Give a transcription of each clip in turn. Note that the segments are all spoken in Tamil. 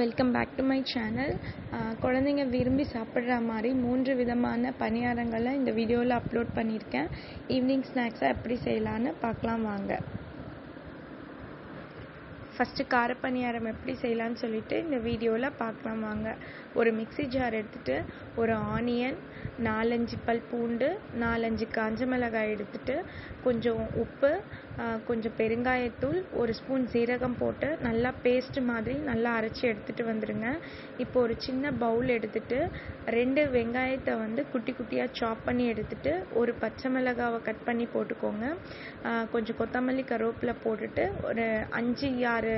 Welcome back to my channel குழந்தைங்க விரும்பி சாப்பிட்ற மாதிரி மூன்று விதமான பணியாரங்களை இந்த வீடியோவில் அப்லோட் பண்ணியிருக்கேன். ஈவினிங் ஸ்நாக்ஸை எப்படி செய்யலான்னு பார்க்கலாம் வாங்க. ஃபஸ்ட்டு கார பணியாரம் எப்படி செய்யலான்னு சொல்லிட்டு இந்த வீடியோவில் பார்க்கலாம் வாங்க. ஒரு மிக்ஸி ஜார் எடுத்துகிட்டு ஒரு ஆனியன் நாலஞ்சு பல் பூண்டு நாலஞ்சு காஞ்ச மிளகாய் எடுத்துட்டு கொஞ்சம் உப்பு கொஞ்சம் பெருங்காயத்தூள் ஒரு ஸ்பூன் சீரகம் போட்டு நல்லா பேஸ்ட் மாதிரி நல்லா அரைச்சி எடுத்துகிட்டு வந்துடுங்க இப்போ ஒரு சின்ன பவுல் எடுத்துட்டு ரெண்டு வெங்காயத்தை வந்து குட்டி குட்டியாக சாப் பண்ணி எடுத்துட்டு ஒரு பச்சை மிளகாவை கட் பண்ணி போட்டுக்கோங்க. கொஞ்சம் கொத்தமல்லி கருவேப்பிலை போட்டுட்டு ஒரு அஞ்சு ஆறு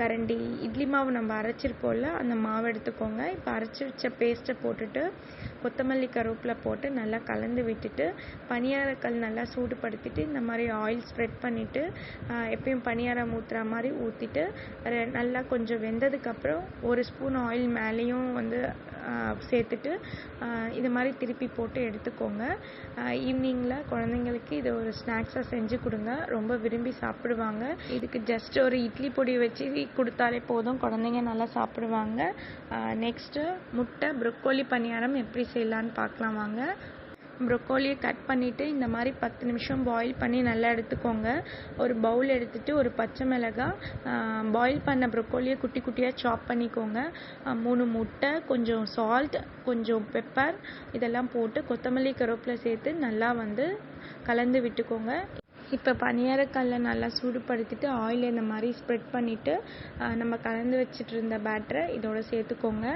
கரண்டி இட்லி மாவு நம்ம அரைச்சிருப்போம்ல அந்த மாவு எடுத்துக்கோங்க. இப்போ அரைச்சி வச்ச பேஸ்ட்டை போட்டுட்டு கொத்தமல்லி கருவேப்பிலை போட்டு நல்லா கலந்து விட்டுட்டு பணியாரக்கல் நல்லா சூடுபடுத்திட்டு இந்த மாதிரி ஆயில் ஸ்ப்ரெட் பண்ணிவிட்டு எப்பயும் பணியாரம் ஊற்றுற மாதிரி ஊற்றிட்டு நல்லா கொஞ்சம் வெந்ததுக்கப்புறம் ஒரு ஸ்பூன் ஆயில் மேலேயும் வந்து சேர்த்துட்டு இது மாதிரி திருப்பி போட்டு எடுத்துக்கோங்க. ஈவினிங்கில் குழந்தைங்களுக்கு இது ஒரு ஸ்நாக்ஸாக செஞ்சு கொடுங்க. ரொம்ப விரும்பி சாப்பிடுவாங்க. இதுக்கு ஜஸ்ட் ஒரு இட்லி பொடி வச்சு கொடுத்தாலே போதும். குழந்தைங்க நல்லா சாப்பிடுவாங்க. நெக்ஸ்ட்டு முட்டை ப்ரொக்கோலி பணியாரம் எப்படி செய்யலான்னு பார்க்கலாம். வாங்க ப்ரொக்கோலியை கட் பண்ணிவிட்டு இந்த மாதிரி பத்து நிமிஷம் பாயில் பண்ணி நல்லா எடுத்துக்கோங்க. ஒரு பவுல் எடுத்துகிட்டு ஒரு பச்சை மிளகா பாயில் பண்ண ப்ரொக்கோலியை குட்டி குட்டியாக சாப் பண்ணிக்கோங்க. மூணு முட்டை கொஞ்சம் சால்ட் கொஞ்சம் பெப்பர் இதெல்லாம் போட்டு கொத்தமல்லி கருவேப்பிலை சேர்த்து நல்லா வந்து கலந்து விட்டுக்கோங்க. இப்போ பனியாரக்கல்லை நல்லா சூடுபடுத்திட்டு ஆயில் இந்த மாதிரி ஸ்ப்ரெட் பண்ணிவிட்டு நம்ம கலந்து வச்சுட்டு இருந்த பேட்டரை இதோட சேர்த்துக்கோங்க.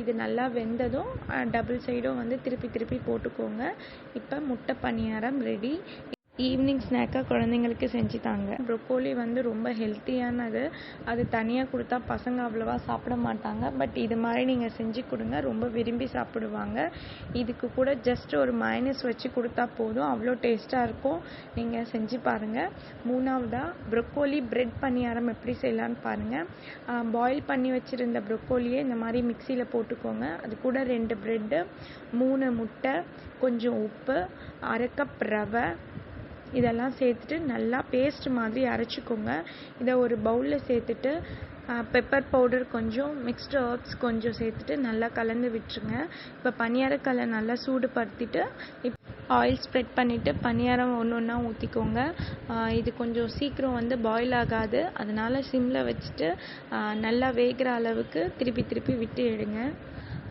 இது நல்லா வெந்ததும் டபுள் சைடும் வந்து திருப்பி திருப்பி போட்டுக்கோங்க. இப்போ முட்டை பணியாரம் ரெடி ஈவினிங் ஸ்நாக்காக குழந்தைங்களுக்கு செஞ்சு தாங்க. ப்ரொக்கோலி வந்து ரொம்ப ஹெல்த்தியானது அது தனியாக கொடுத்தா பசங்க அவ்வளோவா சாப்பிட மாட்டாங்க. பட் இது மாதிரி நீங்கள் செஞ்சு கொடுங்க. ரொம்ப விரும்பி சாப்பிடுவாங்க. இதுக்கு கூட ஜஸ்ட் ஒரு மைனஸ் வச்சு கொடுத்தா போதும். அவ்வளோ டேஸ்ட்டாக இருக்கும். நீங்கள் செஞ்சு பாருங்கள் மூணாவதாக ப்ரொக்கோலி பிரெட் பணியாரம் எப்படி செய்யலான்னு பாருங்கள் பாயில் பண்ணி வச்சுருந்த ப்ரொக்கோலியை இந்த மாதிரி மிக்சியில் போட்டுக்கோங்க. அது கூட ரெண்டு ப்ரெட்டு மூணு முட்டை கொஞ்சம் உப்பு அரை கப் ரவை இதெல்லாம் சேர்த்துட்டு நல்லா பேஸ்ட் மாதிரி அரைச்சிக்கோங்க. இதை ஒரு பவுலில் சேர்த்துட்டு பெப்பர் பவுடர் கொஞ்சம் மிக்ஸ்டு ஹர்ப்ஸ் கொஞ்சம் சேர்த்துட்டு நல்லா கலந்து விட்டுருங்க. இப்போ பணியாரக்கல்லை நல்லா சூடுபடுத்திட்டு இப் ஆயில் ஸ்ப்ரெட் பண்ணிவிட்டு பணியாரம் ஒன்று ஒன்றா ஊற்றிக்கோங்க இது கொஞ்சம் சீக்கிரம் வந்து பாயில் ஆகாது. அதனால் சிம்மில் வச்சுட்டு நல்லா வேகிற அளவுக்கு திருப்பி திருப்பி விட்டு எடுங்க.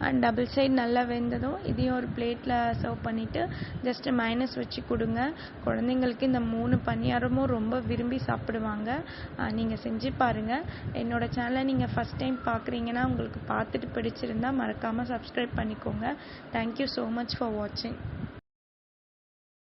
அண்ட் டபுள் சைட் நல்லா வெந்ததும் இதையும் ஒரு பிளேட்டில் சர்வ் பண்ணிவிட்டு ஜஸ்ட்டு மைனஸ் வச்சு கொடுங்க. குழந்தைங்களுக்கு இந்த மூணு பணியாரமும் ரொம்ப விரும்பி சாப்பிடுவாங்க. நீங்கள் செஞ்சு பாருங்கள் என்னோடய சேனலை நீங்கள் ஃபஸ்ட் டைம் பார்க்குறீங்கன்னா உங்களுக்கு பார்த்துட்டு பிடிச்சிருந்தா மறக்காமல் சப்ஸ்கிரைப் பண்ணிக்கோங்க. தேங்க்யூ ஸோ மச் ஃபார் வாட்சிங்